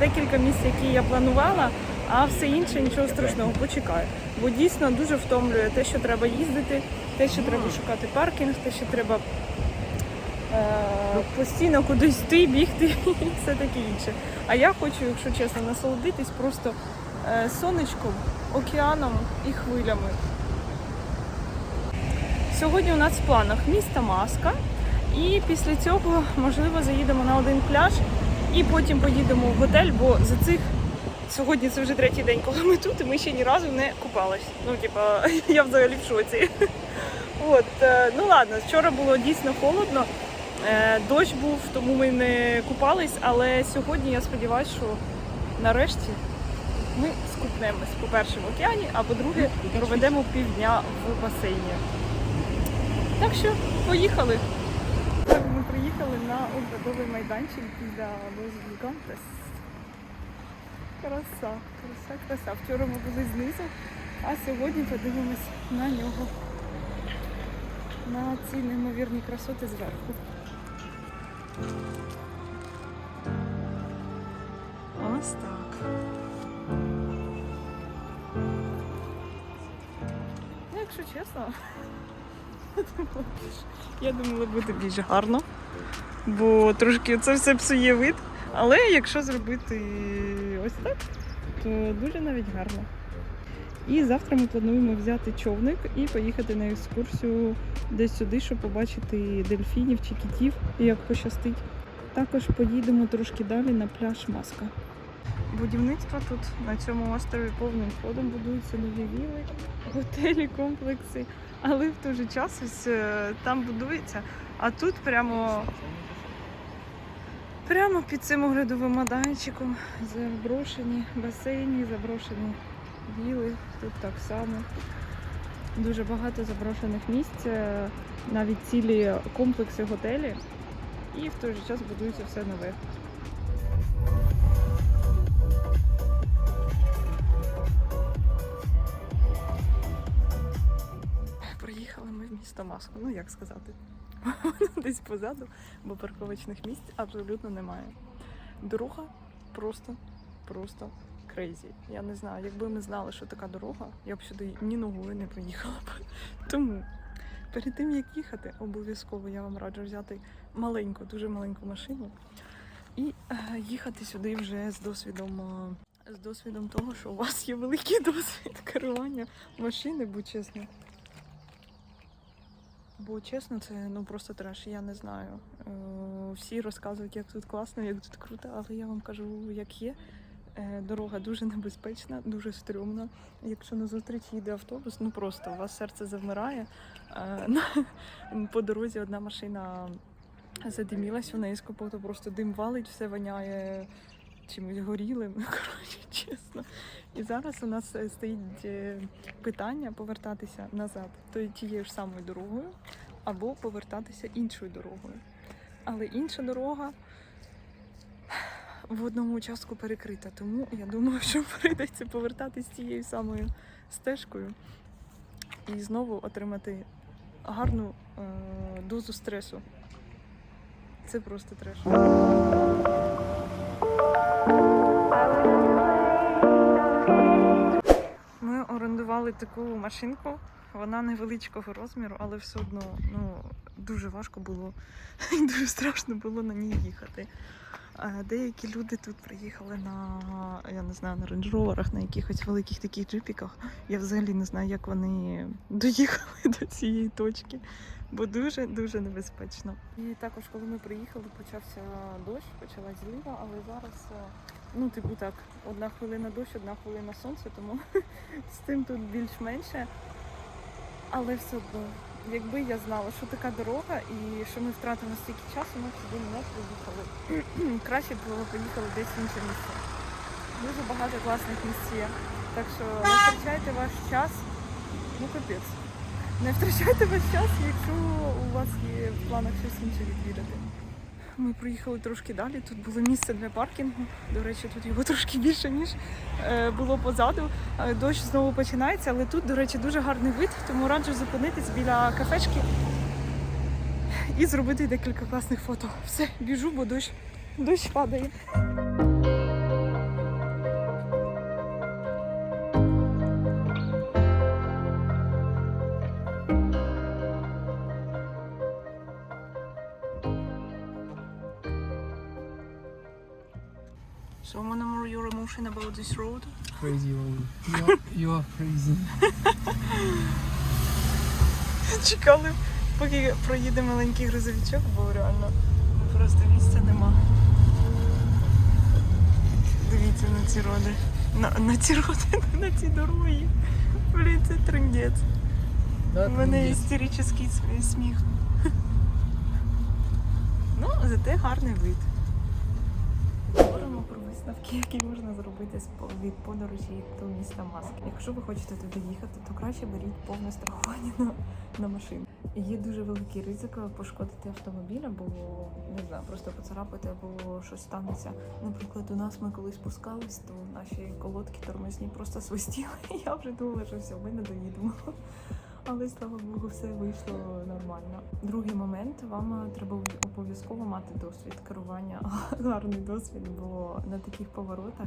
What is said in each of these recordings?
декілька місць, які я планувала, а все інше нічого страшного, почекаю. Бо дійсно дуже втомлює те, що треба їздити, те, що треба шукати паркінг, те, що треба е, постійно кудись йти, бігти і все таке інше. А я хочу, якщо чесно, насолодитись просто е, сонечком, океаном і хвилями. Сьогодні у нас в планах місто Маска. І після цього, можливо, заїдемо на один пляж і потім поїдемо в готель, бо за цих сьогодні це вже третій день, коли ми тут, і ми ще ні разу не купались. Ну, типа, я взагалі в шоці. От, е, ну ладно, вчора було дійсно холодно. Е, Дощ був, тому ми не купались, але сьогодні я сподіваюся, що нарешті ми скупнемось, по-перше, в океані, а по-друге, проведемо півдня в басейні. Так що, поїхали. Приїхали на оглядовий майданчик для Gigantes. Краса, краса, краса. Вчора ми були знизу, а сьогодні подивимось на нього. На ці неймовірні красоти зверху. Ось так. Ну, якщо чесно, я думала, буде більш гарно, бо трошки це все псує вид. Але якщо зробити ось так, то дуже навіть гарно. І завтра ми плануємо взяти човник і поїхати на екскурсію десь сюди, щоб побачити дельфінів чи китів, як пощастить. Також поїдемо трошки далі на пляж Маска. Будівництво тут на цьому острові повним ходом будуються нові віли, готелі, комплекси. Але в той же час ось е, там будується, а тут прямо, прямо під цим оглядовим майданчиком заброшені басейні, заброшені віли. Тут так само. Дуже багато заброшених місць, е, навіть цілі комплекси готелі. І в той же час будується все нове. Приїхали ми в місто Маску. Ну як сказати, десь позаду, бо парковочних місць абсолютно немає. Дорога просто, просто крейзі. Я не знаю, якби ми знали, що така дорога, я б сюди ні ногою не поїхала б. Тому перед тим як їхати, обов'язково я вам раджу взяти маленьку, дуже маленьку машину і е, їхати сюди вже з досвідом. е, З досвідом того, що у вас є великий досвід керування машини, бо чесно. Бо чесно, це ну просто треш, я не знаю. Е, всі розказують, як тут класно, як тут круто, але я вам кажу, як є. Е, Дорога дуже небезпечна, дуже стрьомна. Якщо на зустріч їде автобус, ну просто у вас серце завмирає. Е, По дорозі одна машина задимілась, у неї з капоту просто дим валить, все воняє чимось горілим. Коротше, чесно. І зараз у нас е, стоїть е, питання повертатися назад тією ж самою дорогою, або повертатися іншою дорогою. Але інша дорога в одному участку перекрита, тому я думаю, що прийдеться повертатись тією самою стежкою і знову отримати гарну е, дозу стресу. Це просто треш. Ми орендували таку машинку. Вона невеличкого розміру, але все одно ну, дуже важко було і дуже страшно було на ній їхати. Е, Деякі люди тут приїхали на, я не знаю, на рейндж-роверах, на якихось великих таких джипіках. Я взагалі не знаю, як вони доїхали до цієї точки, бо дуже-дуже небезпечно. І також, коли ми приїхали, почався дощ, почалась злива, але зараз, е, ну, типу так, одна хвилина дощ, одна хвилина сонце, тому з тим тут більш-менше. Але все одно, якби я знала, що така дорога і що ми втратимо стільки часу, ми б сюди не приїхали. Краще б поїхали десь в інше місце. Дуже багато класних місць є. Так що не втрачайте ваш час. Ну капець. Не втрачайте ваш час, якщо у вас є в планах щось інше відвідати. Ми проїхали трошки далі. Тут було місце для паркінгу. До речі, тут його трошки більше, ніж е, було позаду. Е, Дощ знову починається, але тут, до речі, дуже гарний вид, тому раджу зупинитись біля кафешки і зробити декілька класних фото. Все, біжу, бо дощ, дощ падає. So, Monomer, your emotion about this road? Crazy road. You're, you're crazy. Чекали, поки проїде маленький грузовичок, бо реально просто місця нема. Дивіться на ці роди. На, на ці роди, на ці дороги. Блін, це трендець. У мене істеричний сміх. Ну, зате гарний вид. Висновки, які можна зробити від подорожі до міста Маски. Якщо ви хочете туди їхати, то краще беріть повне страхування на, на машину. Є дуже великий ризик пошкодити автомобіль, або не знаю, просто поцарапати, або щось станеться. Наприклад, у нас ми коли спускались, то наші колодки тормозні просто свистіли. Я вже думала, що все, ми не доїдемо. Але слава Богу, все вийшло нормально. Другий момент вам е, треба обов'язково мати досвід керування, гарний досвід, бо на таких поворотах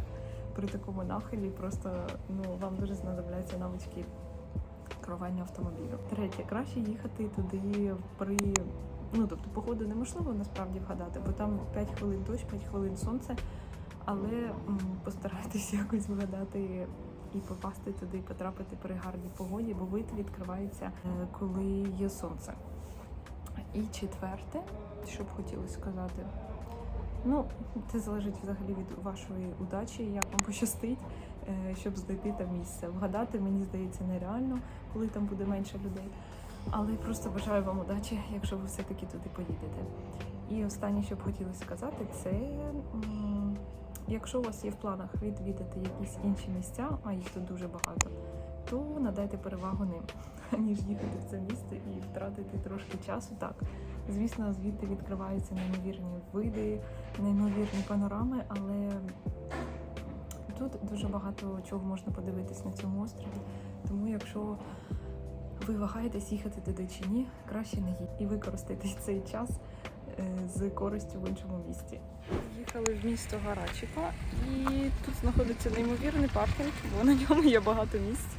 при такому нахилі просто ну вам дуже знадобляться навички керування автомобілем. Третє, краще їхати туди при ну тобто погоду неможливо насправді вгадати, бо там 5 хвилин дощ, 5 хвилин сонце. Але м, постарайтесь якось вгадати і попасти туди, потрапити при гарній погоді, бо вид відкривається, е, коли є сонце. І четверте, що б хотілося сказати. Ну, це залежить взагалі від вашої удачі, як вам пощастить, е, щоб знайти там місце. Вгадати, мені здається, нереально, коли там буде менше людей. Але просто бажаю вам удачі, якщо ви все-таки туди поїдете. І останнє, що б хотілося сказати, це якщо у вас є в планах відвідати якісь інші місця, а їх тут дуже багато, то надайте перевагу ним, аніж їхати в це місто і втратити трошки часу. Так, звісно, звідти відкриваються неймовірні види, неймовірні панорами, але тут дуже багато чого можна подивитись на цьому острові. Тому якщо ви вагаєтесь їхати туди чи ні, краще не їдьте і використайте цей час з користю в іншому місті. Їхали в місто Гарачіко, і тут знаходиться неймовірний паркінг, бо на ньому є багато місць,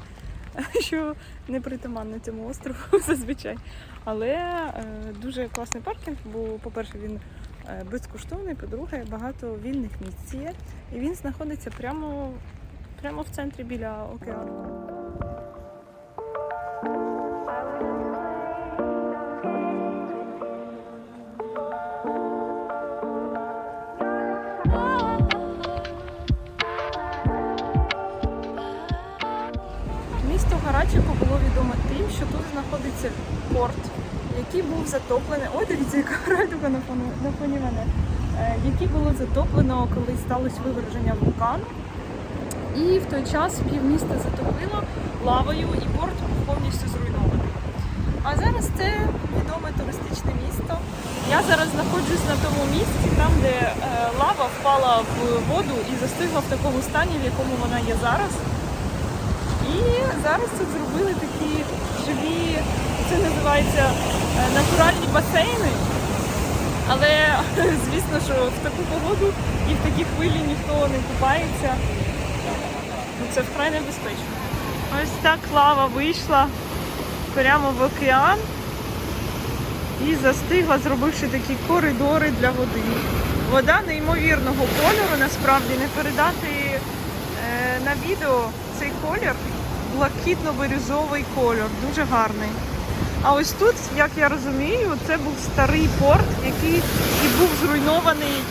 що не притаманно цьому острову зазвичай. Але е, дуже класний паркінг, бо, по-перше, він е, безкоштовний, по-друге, багато вільних місць є. І він знаходиться прямо, прямо в центрі біля океану. Знаходиться порт, який був затоплений. Ой, дивіться, яка райдуга на фоні, на фоні мене. Е, який було затоплено, коли сталося виверження вулкану. І в той час півміста затопило лавою, і порт був повністю зруйнований. А зараз це відоме туристичне місто. Я зараз знаходжусь на тому місці, там, де е, лава впала в воду і застигла в такому стані, в якому вона є зараз. І зараз тут зробили такі живі, це називається е, натуральні басейни. Але звісно, що в таку погоду і в такі хвилі ніхто не купається. Ну, Це вкрай небезпечно. Ось так лава вийшла прямо в океан і застигла, зробивши такі коридори для води. Вода неймовірного кольору, насправді не передати е, на відео цей колір блакитно-бирюзовий кольор, дуже гарний. А ось тут, як я розумію, це був старий порт, який і був зруйнований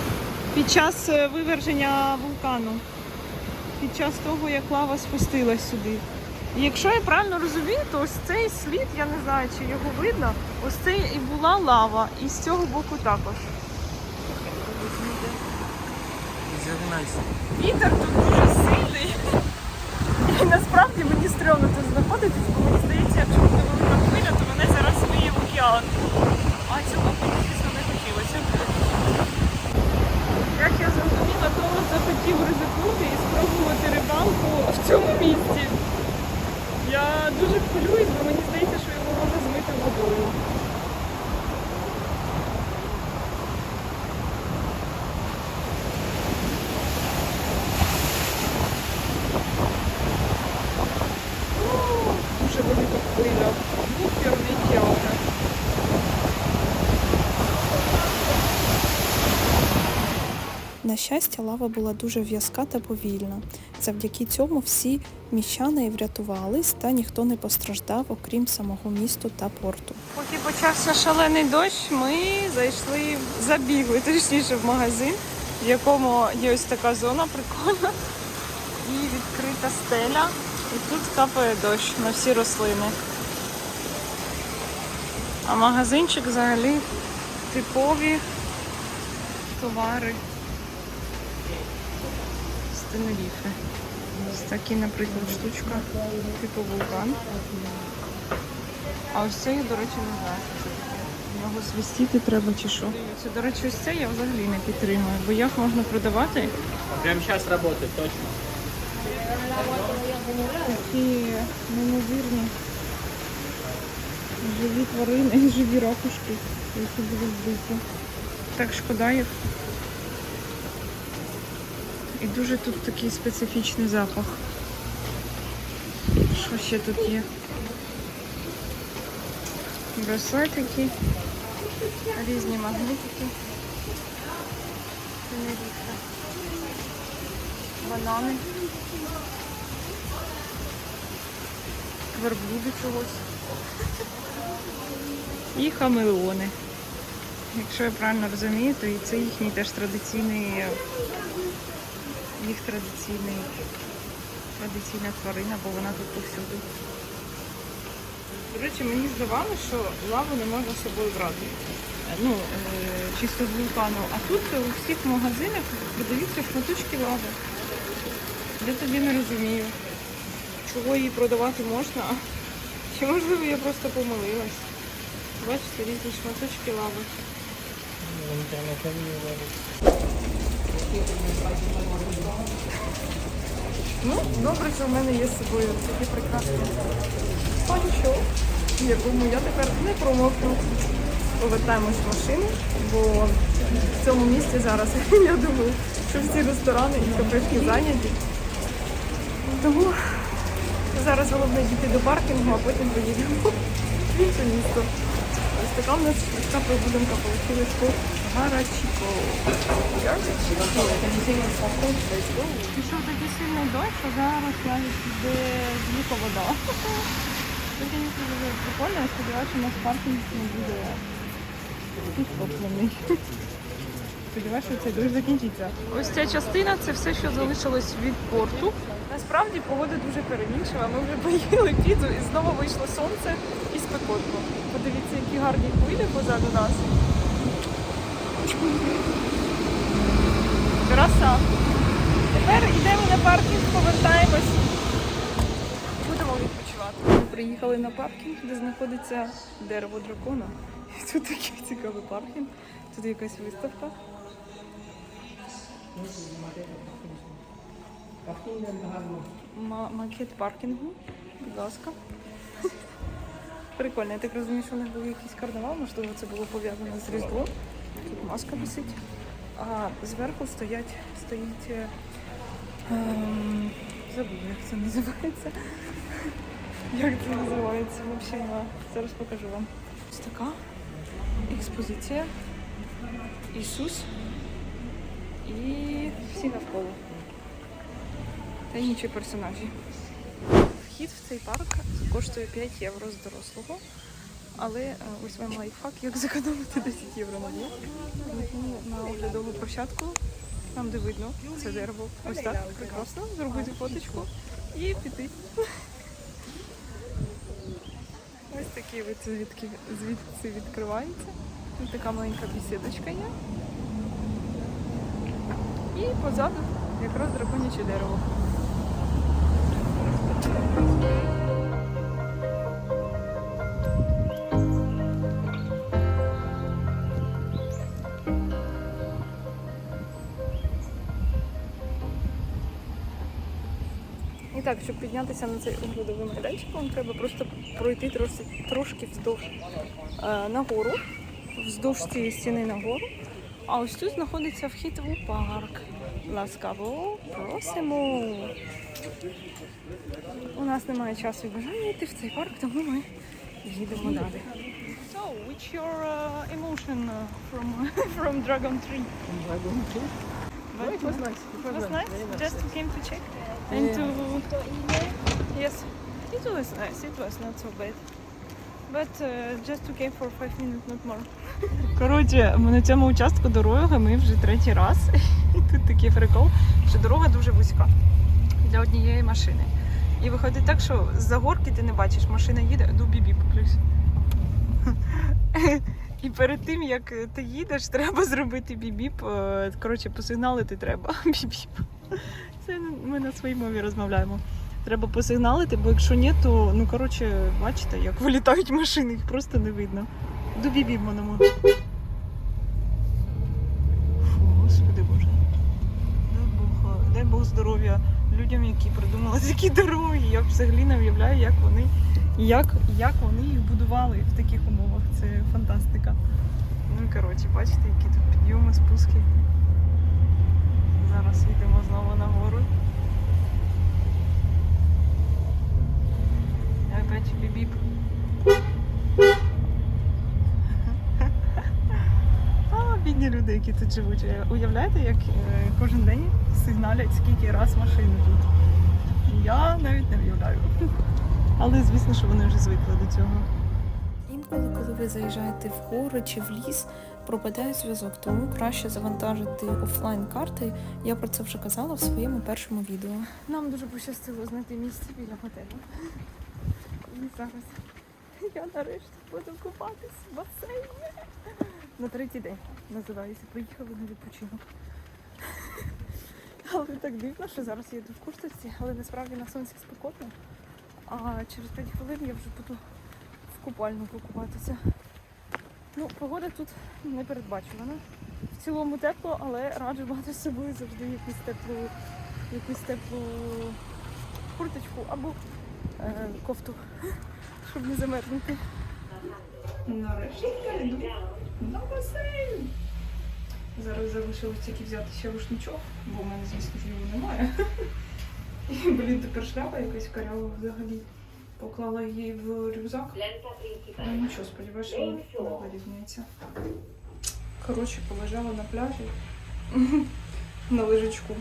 під час е, виверження вулкану, під час того, як лава спустилась сюди. І якщо я правильно розумію, то ось цей слід, я не знаю, чи його видно, ось це і була лава, і з цього боку також. Вітер тут дуже сильний. І насправді мені стрьомно тут знаходитись, бо мені здається, якщо буде велика хвиля, то мене зараз океан. А цього звісно, не хотілося. Як я зрозуміла, Томас захотів ризикнути і спробувати рибалку в цьому місці. Я дуже хвилююсь, бо мені здається, що його може змити водою. На щастя, лава була дуже в'язка та повільна. Завдяки цьому всі міщани врятувались та ніхто не постраждав, окрім самого місту та порту. Поки почався шалений дощ, ми зайшли, забігли точніше в магазин, в якому є ось така зона прикольна і відкрита стеля. І тут капає дощ на всі рослини. А магазинчик взагалі типові товари Тенеріфи. Ось такі, наприклад, штучка, типу вулкан. А ось це я, до речі, не знаю, що це таке. Його свистіти треба чи що. Це, до речі, ось це я взагалі не підтримую, бо як можна продавати Прямо сейчас работает, точно. такі неймовірні живі тварини, живі ракушки, які будуть вбиті. Так шкода їх. І дуже тут такий специфічний запах. Що ще тут є? Браслетики, різні магнитики. Банани. Верблюди чогось. І хамелеони. Якщо я правильно розумію, то і це їхній теж традиційний, їх традиційний, традиційна тварина, бо вона тут повсюди. До речі, мені здавалося, що лаву не можна з собою брати. Ну, е, чисто з вулкану. А тут у всіх магазинах продаються шматочки лави. Я тоді не розумію, чого її продавати можна. Чи можливо я просто помилилась. Бачите, різні шматочки лави. Он прямо на камне ловит. Ну, добре, що в мене є з собою такі прекрасні панчо, якому я тепер не промокну. Повертаємось в машину, бо в цьому місті зараз я думаю, що всі ресторани і кафешки зайняті. Тому зараз головне дійти до паркінгу, а потім поїдемо в інше місто. Ось така в нас швидка прогулянка вийшла Гарачіко. Пішов такий сильний дощ, що зараз навіть йде зліка вода. Це, звісно, дуже прикольно, я сподіваюся, у нас паркінг не буде підтоплений. Сподіваюся, що цей закінчиться. Ось ця частина це все, що залишилось від порту. Насправді погода дуже перемінчива. Ми вже поїли піцу і знову вийшло сонце і спекотно. Подивіться, які гарні хвилі позаду нас. Краса. Тепер йдемо на паркінг, повертаємось. Будемо відпочивати. Приїхали на паркінг, де знаходиться дерево дракона. І тут такий цікавий паркінг. Тут якась виставка. Ма- макет паркінгу. Будь ласка. Прикольно, я так розумію, що у них був якийсь карнавал, можливо, це було пов'язано з Різдвом. Тут маска висить. А зверху стоять, стоїть. е, Ем, забула, як це називається. Як це називається? В общем, е, зараз покажу вам. Ось така експозиція. Ісус і всі навколо. Та інші персонажі. Вхід в цей парк коштує 5 євро з дорослого. Але е, ось вам лайфхак, як зекономити 10 євро на блок. Йду на оглядову площадку, там де видно це дерево. Ось так прекрасно. Зробити фоточку і піти. Ось такий вид звідки звідси відкривається. Тут така маленька бісідочка є. І позаду якраз драконяче дерево. Так, щоб піднятися на цей оглядовий майданчик, вам треба просто пройти трошки, трошки вздовж е, нагору, вздовж цієї стіни нагору. А ось тут знаходиться вхід у парк. Ласкаво просимо. У нас немає часу і бажання йти в цей парк, тому ми їдемо далі. So, what's your uh, emotion uh, from from Dragon Tree? Dragon Tree? But, It was nice. It It was nice. Nice. Just came to check and Yeah. to yes, it was nice. It was not so bad. But uh, just to came for five minutes, not more. Коротше, ми на цьому участку дороги ми вже третій раз. І тут такий прикол, що дорога дуже вузька для однієї машини. І виходить так, що з-за горки ти не бачиш, машина їде, до бібі плюс. І перед тим, як ти їдеш, треба зробити бібіп. е, Коротше, посигналити треба. Бібіп. Це ми на своїй мові розмовляємо. Треба посигналити, бо якщо ні, то ну коротше, бачите, як вилітають машини, їх просто не видно. До бібіп моному. Господи боже. Дай Бог, е, дай Бог здоров'я людям, які придумали такі дороги. Я взагалі не уявляю, як вони, як, як вони їх будували в таких умовах. Це фантастика. Ну і коротше, бачите, які тут підйоми, спуски. Зараз йдемо знову на гору. Опять бібіп. А, бідні люди, які тут живуть. Е, Уявляєте, як е, кожен день сигналять, скільки раз машини тут. Я навіть не уявляю. Але звісно, що вони вже звикли до цього. Інколи, коли ви заїжджаєте в гори чи в ліс, пропадає зв'язок, тому краще завантажити офлайн карти. Я про це вже казала в своєму першому відео. Нам дуже пощастило знайти місце біля готелю. І зараз я нарешті буду купатись в басейні. На третій день називається. Приїхали на відпочинок. Але так дивно, що зараз я йду в курточці, але насправді на сонці спекотно. А через 5 хвилин я вже буду в купальнику купатися. Ну, погода тут не передбачувана. В цілому тепло, але раджу мати з собою завжди якусь теплу якусь теплу курточку або е, кофту, щоб не замерзнути. Нарешті йду на басейн. Зараз залишилось тільки взяти ще рушничок, бо в мене, звісно ж, його немає. І, блін, тепер шляпа якась карява взагалі. Поклала її в рюкзак. Ну нічого, сподіваюся, що вона вирівняється. Коротше, полежала на пляжі на лежачку.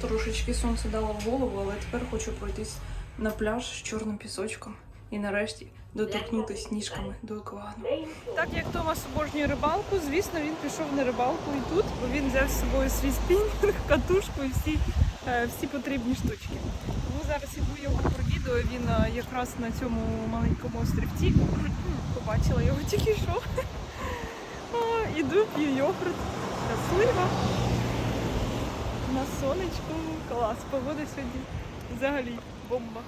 Трошечки сонце дало в голову, але тепер хочу пройтись на пляж з чорним пісочком і нарешті доторкнутися ніжками до океану. Так як Томас обожнює рибалку, звісно, він пішов на рибалку і тут, бо він взяв з собою свій спінінг, катушку і всі, всі потрібні штучки. Тому зараз іду його провідую. Він е, якраз на цьому маленькому острівці. Побачила його тільки що. Іду, п'ю йогурт. Щаслива. На сонечку. Клас. Погода сьогодні взагалі бомба.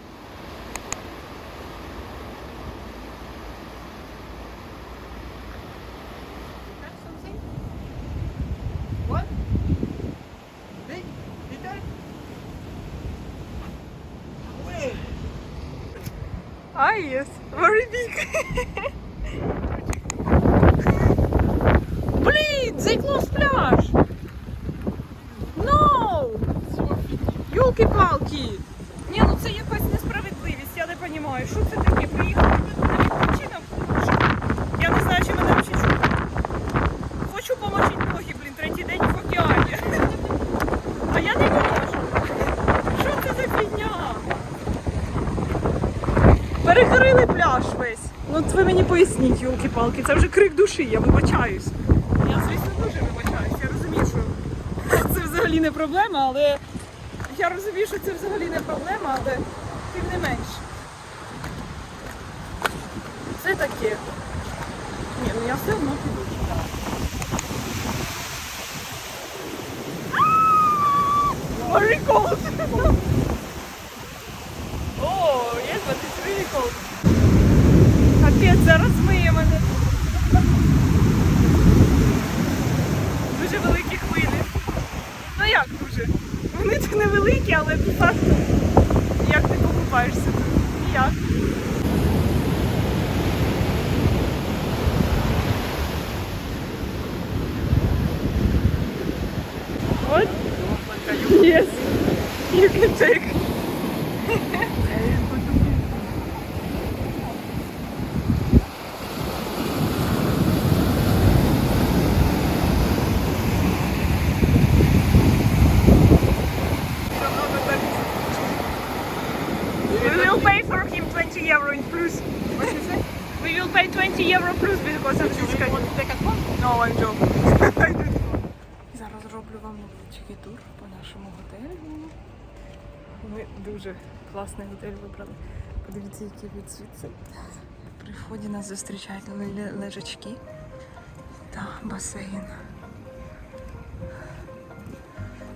Ah, yes, very big. Блін, they closed пляж. No! Йолки-палки! Ні, ну це якась несправедливість, я не розумію. Що це таке? Приїхали тут на відпочинок? Що? Я не знаю, чи мене взагалі чути. Хочу помочити ноги, блін, третій день в океані. А я не можу. Що це за фігня? Перекрили пляж весь. Ну от ви мені поясніть, йолки-палки, це вже крик душі, я вибачаюсь. Я, звісно, дуже вибачаюсь. Я розумію, що це взагалі не проблема, але я розумію, що це взагалі не проблема, але тим не менш. Це таке. Ні, ну я все одно піду. Very Вони так невеликі, але по факту як ти покупаєшся тут? Ніяк. What? Yes. You can take класний готель вибрали. Подивіться, який від звідси. При вході нас зустрічають лежачки та басейн.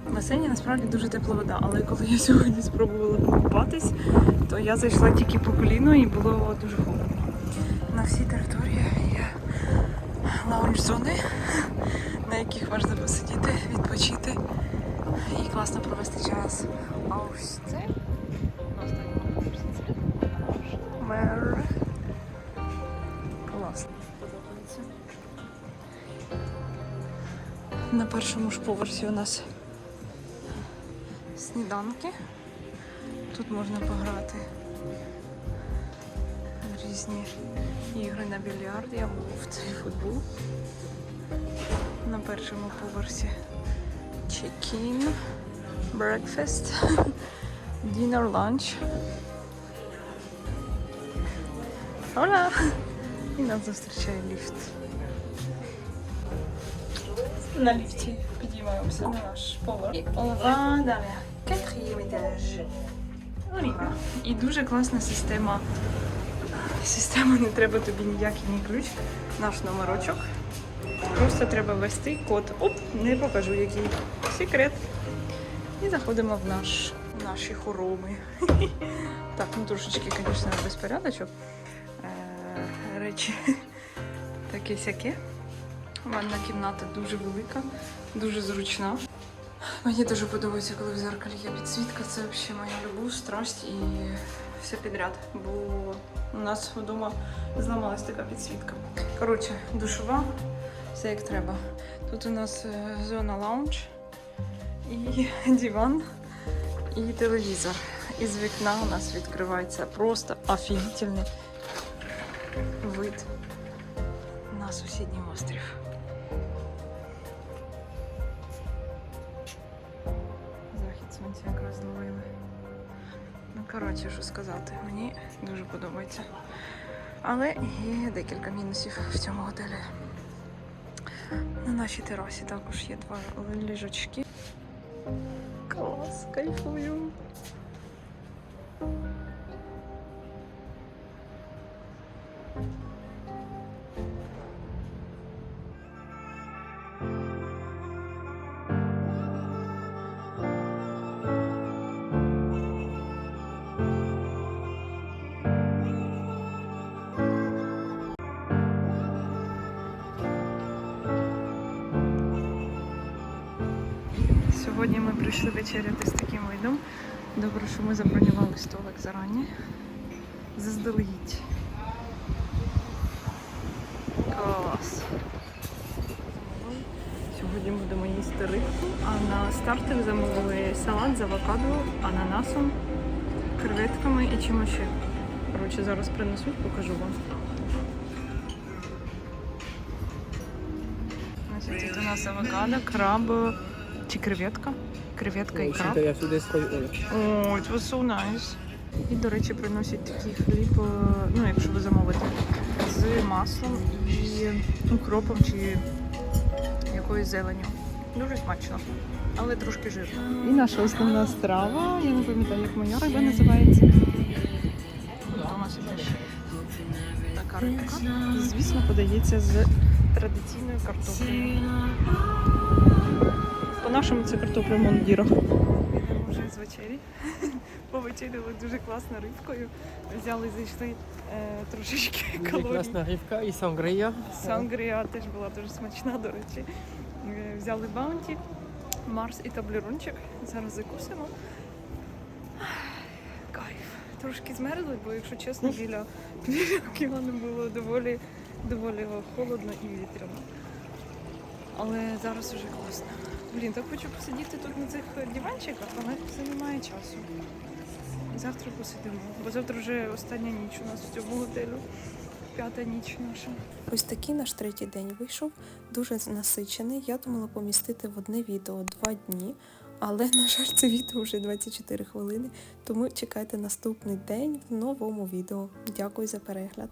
В басейні насправді дуже тепла вода, але коли я сьогодні спробувала покупатись, то я зайшла тільки по коліно і було дуже холодно. На всій території є лаунж-зони, на яких можна посидіти, відпочити і класно провести час. А ось це першому ж поверсі у нас сніданки. Тут можна пограти різні ігри на більярді або в цей футбол. На першому поверсі check-in, breakfast, dinner, lunch. Hola! І нас зустрічає ліфт. На ліфті підіймаємося на наш поверх. Va dans la quatrième étage. І дуже класна система. Система не треба тобі ніякий ні ключ, наш номерочок. Просто треба ввести код. Оп, не покажу який. Секрет. І заходимо в наш, в наші хороми. Так, ну трошечки, звісно, безпорядочок. Е, речі таке сяке. Ванна кімната дуже велика, дуже зручна. Мені дуже подобається, коли в зеркалі є підсвітка. Це взагалі моя любов, страсть і все підряд. Бо у нас вдома зламалась така підсвітка. Коротше, душова, все як треба. Тут у нас е, зона лаунж і диван, і телевізор. Із вікна у нас відкривається просто офігітельний вид на сусідній острів. Коротше, що сказати, мені дуже подобається. Але є декілька мінусів в цьому готелі. На нашій терасі також є два ліжочки. Клас, кайфую. Вечеряти з таким видом. Добре, що ми забронювали столик зарані. Заздалегідь. Клас. Сьогодні будемо їсти рибку, а на стартер замовили салат з авокадо, ананасом, креветками і чим ще. Коротше, зараз принесуть, покажу вам. Значить, тут у нас авокадо, краб чи креветка. Креветка і краб. О, it was so nice. І, до речі, приносять такий хліб, е, ну, якщо ви замовите, з маслом і укропом чи якоюсь зеленню. Дуже смачно, але трошки жирно. І наша основна страва, я не пам'ятаю, як моя риба називається. Така рибка. Звісно, подається з традиційною картоплею. По-нашому це картопля в мундірах. Йдемо вже з вечері. Повечеряли дуже класно рибкою. Взяли, зайшли е, трошечки калорій. Класна рівка і сангрія. Сангрія теж була дуже смачна, до речі. Е, Взяли баунті, Марс і таблерунчик. Зараз закусимо. Кайф. Трошки змерзли, бо, якщо чесно, біля, біля океану було доволі, доволі холодно і вітряно. Але зараз уже класно. Блін, так хочу посидіти тут на цих диванчиках, але все немає часу. Завтра посидимо, бо завтра вже остання ніч у нас в цьому готелю. П'ята ніч наша. Ось такий наш третій день вийшов, дуже насичений. Я думала помістити в одне відео два дні, але, на жаль, це відео вже 24 хвилини, тому чекайте наступний день в новому відео. Дякую за перегляд.